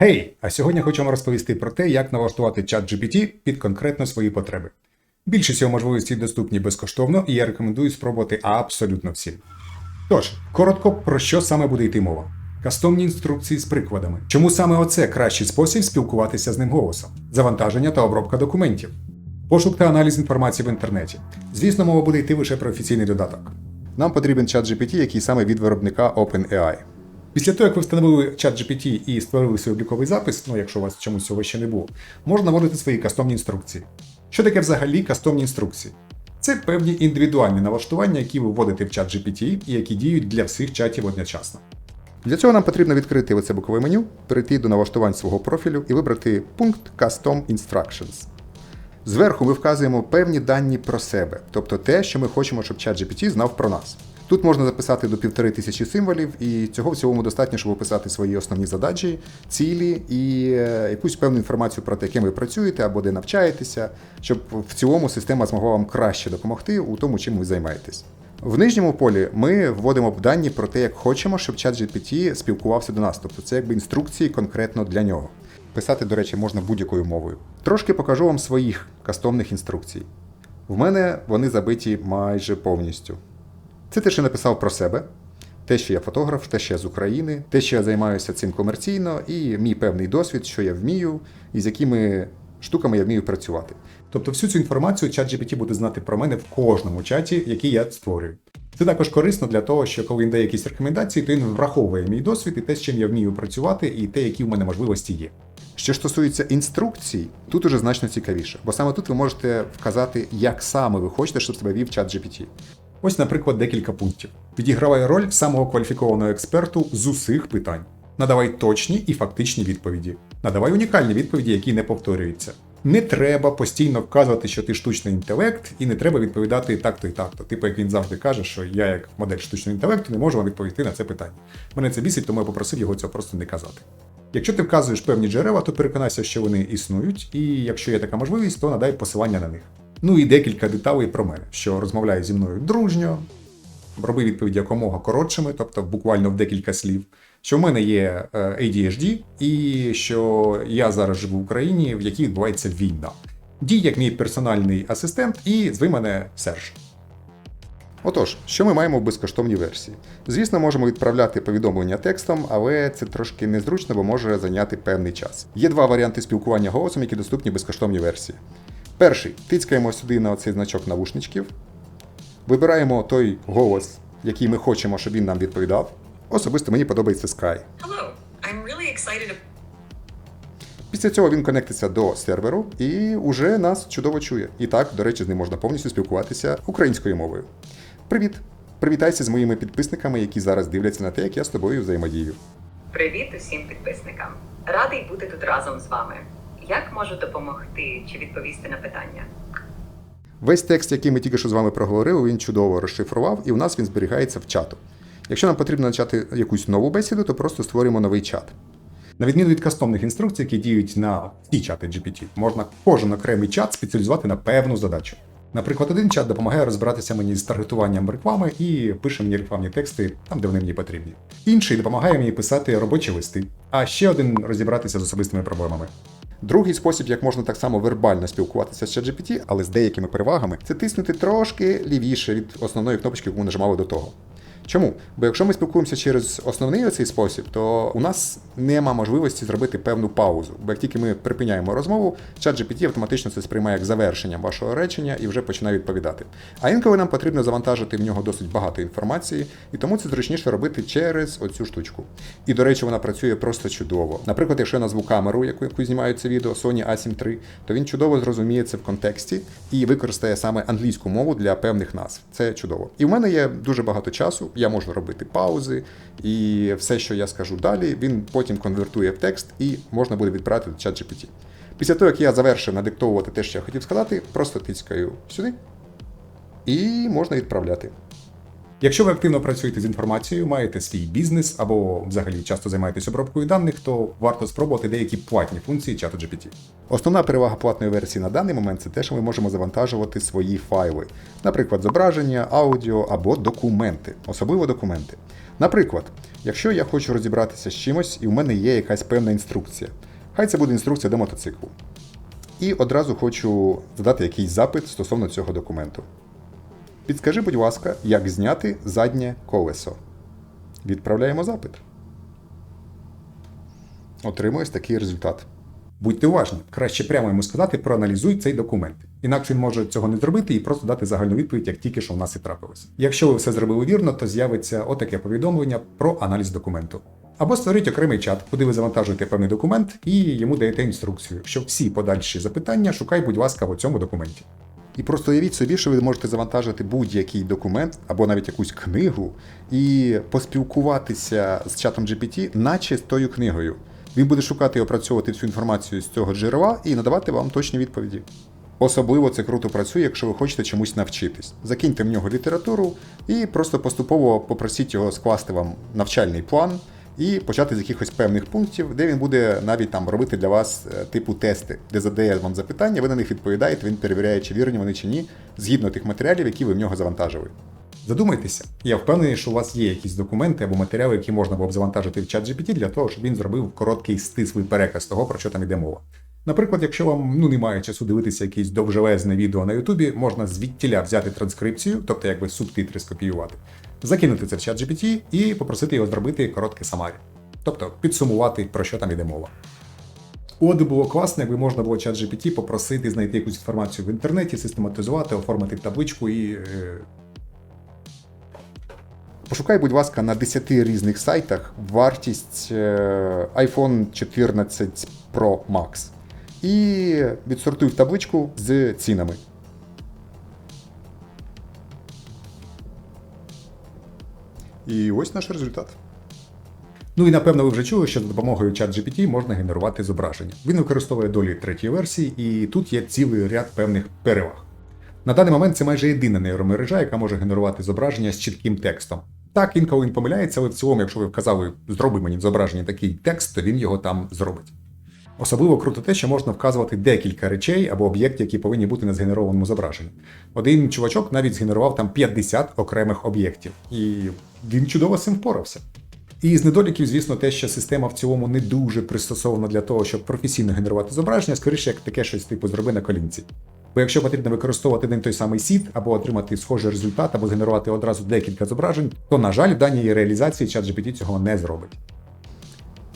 Гей! А сьогодні хочемо розповісти про те, як налаштувати чат GPT під конкретно свої потреби. Більшість його можливостей доступні безкоштовно, і я рекомендую спробувати абсолютно всім. Тож, коротко, про що саме буде йти мова? Кастомні інструкції з прикладами. Чому саме оце кращий спосіб спілкуватися з ним голосом? Завантаження та обробка документів. Пошук та аналіз інформації в інтернеті. Звісно, мова буде йти лише про офіційний додаток. Нам потрібен чат GPT, який саме від виробника OpenAI. Після того, як ви встановили чат GPT і створили свій обліковий запис, ну якщо у вас чомусь цього ще не було, можна вводити свої кастомні інструкції. Що таке взагалі кастомні інструкції? Це певні індивідуальні налаштування, які ви вводите в чат GPT і які діють для всіх чатів одночасно. Для цього нам потрібно відкрити оце бокове меню, перейти до налаштувань свого профілю і вибрати пункт Custom Instructions. Зверху ми вказуємо певні дані про себе, тобто те, що ми хочемо, щоб чат GPT знав про нас. Тут можна записати до півтори тисячі символів, і цього в цілому достатньо, щоб описати свої основні задачі, цілі і е, якусь певну інформацію про те, ким ви працюєте або де навчаєтеся, щоб в цілому система змогла вам краще допомогти у тому, чим ви займаєтесь. В нижньому полі ми вводимо дані про те, як хочемо, щоб чат GPT спілкувався до нас. Тобто це якби інструкції конкретно для нього. Писати, до речі, можна будь-якою мовою. Трошки покажу вам своїх кастомних інструкцій. В мене вони забиті майже повністю. Це те, що написав про себе, те, що я фотограф, те, що я з України, те, що я займаюся цим комерційно, і мій певний досвід, що я вмію, і з якими штуками я вмію працювати. Тобто всю цю інформацію ChatGPT буде знати про мене в кожному чаті, який я створюю. Це також корисно для того, що коли він дає якісь рекомендації, то він враховує мій досвід і те, з чим я вмію працювати, і те, які в мене можливості є. Що стосується інструкцій, тут уже значно цікавіше, бо саме тут ви можете вказати, як саме ви хочете, щоб себе вів чат GPT. Ось, наприклад, декілька пунктів. Відігравай роль самого кваліфікованого експерту з усіх питань. Надавай точні і фактичні відповіді. Надавай унікальні відповіді, які не повторюються. Не треба постійно вказувати, що ти штучний інтелект, і не треба відповідати так-то і так-то. Типу, як він завжди каже, що я, як модель штучного інтелекту, не можу вам відповісти на це питання. Мене це бісить, тому я попросив його цього просто не казати. Якщо ти вказуєш певні джерела, то переконайся, що вони існують, і якщо є така можливість, то надай посилання на них. Ну і декілька деталей про мене, що розмовляє зі мною дружньо, роби відповіді якомога коротшими, тобто буквально в декілька слів. Що в мене є е, ADHD, і що я зараз живу в Україні, в якій відбувається війна. Дій як мій персональний асистент, і зви мене Серж. Отож, що ми маємо в безкоштовній версії? Звісно, можемо відправляти повідомлення текстом, але це трошки незручно, бо може зайняти певний час. Є два варіанти спілкування голосом, які доступні в безкоштовній версії. Перший тицькаємо сюди на оцей значок навушничків, вибираємо той голос, який ми хочемо, щоб він нам відповідав. Особисто мені подобається Sky. Hello, I'm really excited to Після цього він конектиться до серверу і уже нас чудово чує. І так, до речі, з ним можна повністю спілкуватися українською мовою. Привіт! Привітайся з моїми підписниками, які зараз дивляться на те, як я з тобою взаємодію. Привіт усім підписникам. Радий бути тут разом з вами. Як можу допомогти чи відповісти на питання? Весь текст, який ми тільки що з вами проговорили, він чудово розшифрував, і у нас він зберігається в чату. Якщо нам потрібно почати якусь нову бесіду, то просто створюємо новий чат. На відміну від кастомних інструкцій, які діють на всі чати GPT, можна кожен окремий чат спеціалізувати на певну задачу. Наприклад, один чат допомагає розбиратися мені з таргетуванням реклами і пише мені рекламні тексти там, де вони мені потрібні. Інший допомагає мені писати робочі листи, а ще один розібратися з особистими проблемами. Другий спосіб, як можна так само вербально спілкуватися з ChatGPT, але з деякими перевагами, це тиснути трошки лівіше від основної кнопочки, яку ми нажимали до того. Чому? Бо якщо ми спілкуємося через основний оцей спосіб, то у нас нема можливості зробити певну паузу. Бо як тільки ми припиняємо розмову, чат GPT автоматично це сприймає як завершення вашого речення і вже починає відповідати. А інколи нам потрібно завантажити в нього досить багато інформації, і тому це зручніше робити через оцю штучку. І, до речі, вона працює просто чудово. Наприклад, якщо я назву камеру, яку, яку знімаю це відео Sony A7 III, то він чудово зрозуміє це в контексті і використає саме англійську мову для певних назв. Це чудово. І в мене є дуже багато часу я можу робити паузи, і все, що я скажу далі, він потім конвертує в текст і можна буде відправити до чат GPT. Після того, як я завершив надиктовувати те, що я хотів сказати, просто тицькаю сюди і можна відправляти. Якщо ви активно працюєте з інформацією, маєте свій бізнес або взагалі часто займаєтесь обробкою даних, то варто спробувати деякі платні функції чату GPT. Основна перевага платної версії на даний момент це те, що ми можемо завантажувати свої файли, наприклад, зображення, аудіо або документи, особливо документи. Наприклад, якщо я хочу розібратися з чимось і в мене є якась певна інструкція, хай це буде інструкція до мотоциклу. І одразу хочу задати якийсь запит стосовно цього документу. Підскажи, будь ласка, як зняти заднє колесо. Відправляємо запит. Отримуєш такий результат. Будьте уважні, краще прямо йому сказати, проаналізуй цей документ. Інакше він може цього не зробити і просто дати загальну відповідь, як тільки що в нас і трапилося. Якщо ви все зробили вірно, то з'явиться отаке повідомлення про аналіз документу. Або створіть окремий чат, куди ви завантажуєте певний документ і йому даєте інструкцію, що всі подальші запитання шукай, будь ласка, в цьому документі. І просто уявіть собі, що ви можете завантажити будь-який документ або навіть якусь книгу і поспілкуватися з чатом GPT, наче з тою книгою. Він буде шукати і опрацьовувати всю інформацію з цього джерела і надавати вам точні відповіді. Особливо це круто працює, якщо ви хочете чомусь навчитись. Закиньте в нього літературу і просто поступово попросіть його скласти вам навчальний план і почати з якихось певних пунктів, де він буде навіть там робити для вас е, типу тести, де задає вам запитання, ви на них відповідаєте, він перевіряє, чи вірні вони чи ні, згідно тих матеріалів, які ви в нього завантажили. Задумайтеся, я впевнений, що у вас є якісь документи або матеріали, які можна було б завантажити в чат GPT для того, щоб він зробив короткий стислий переказ того, про що там йде мова. Наприклад, якщо вам ну немає часу дивитися якесь довжелезне відео на Ютубі, можна звідтіля взяти транскрипцію, тобто якби субтитри скопіювати, закинути це в чат GPT і попросити його зробити коротке самарі. Тобто підсумувати, про що там йде мова. От було класно, якби можна було чат GPT попросити знайти якусь інформацію в інтернеті, систематизувати, оформити табличку і. Е... Пошукай, будь ласка, на 10 різних сайтах вартість е, iPhone 14 Pro Max. І відсортуй в табличку з цінами. І ось наш результат. Ну і напевно ви вже чули, що за допомогою ChatGPT можна генерувати зображення. Він використовує долі третьої версії, і тут є цілий ряд певних переваг. На даний момент це майже єдина нейромережа, яка може генерувати зображення з чітким текстом. Так, інколи він помиляється, але в цілому, якщо ви вказали, зроби мені в зображенні такий текст, то він його там зробить. Особливо круто те, що можна вказувати декілька речей або об'єктів, які повинні бути на згенерованому зображенні. Один чувачок навіть згенерував там 50 окремих об'єктів, і він чудово з цим впорався. І з недоліків, звісно, те, що система в цілому не дуже пристосована для того, щоб професійно генерувати зображення, скоріше як таке щось типу зроби на колінці. Бо якщо потрібно використовувати один той самий сіт, або отримати схожий результат, або згенерувати одразу декілька зображень, то, на жаль, в даній реалізації ChatGPT цього не зробить.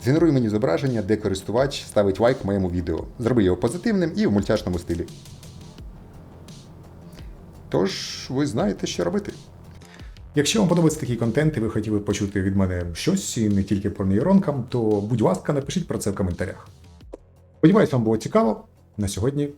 Згенеруй мені зображення, де користувач ставить лайк моєму відео. Зроби його позитивним і в мультяшному стилі. Тож, ви знаєте, що робити. Якщо вам подобається такий контент і ви хотіли почути від мене щось і не тільки по нейронкам, то будь ласка, напишіть про це в коментарях. Сподіваюсь, вам було цікаво. На сьогодні.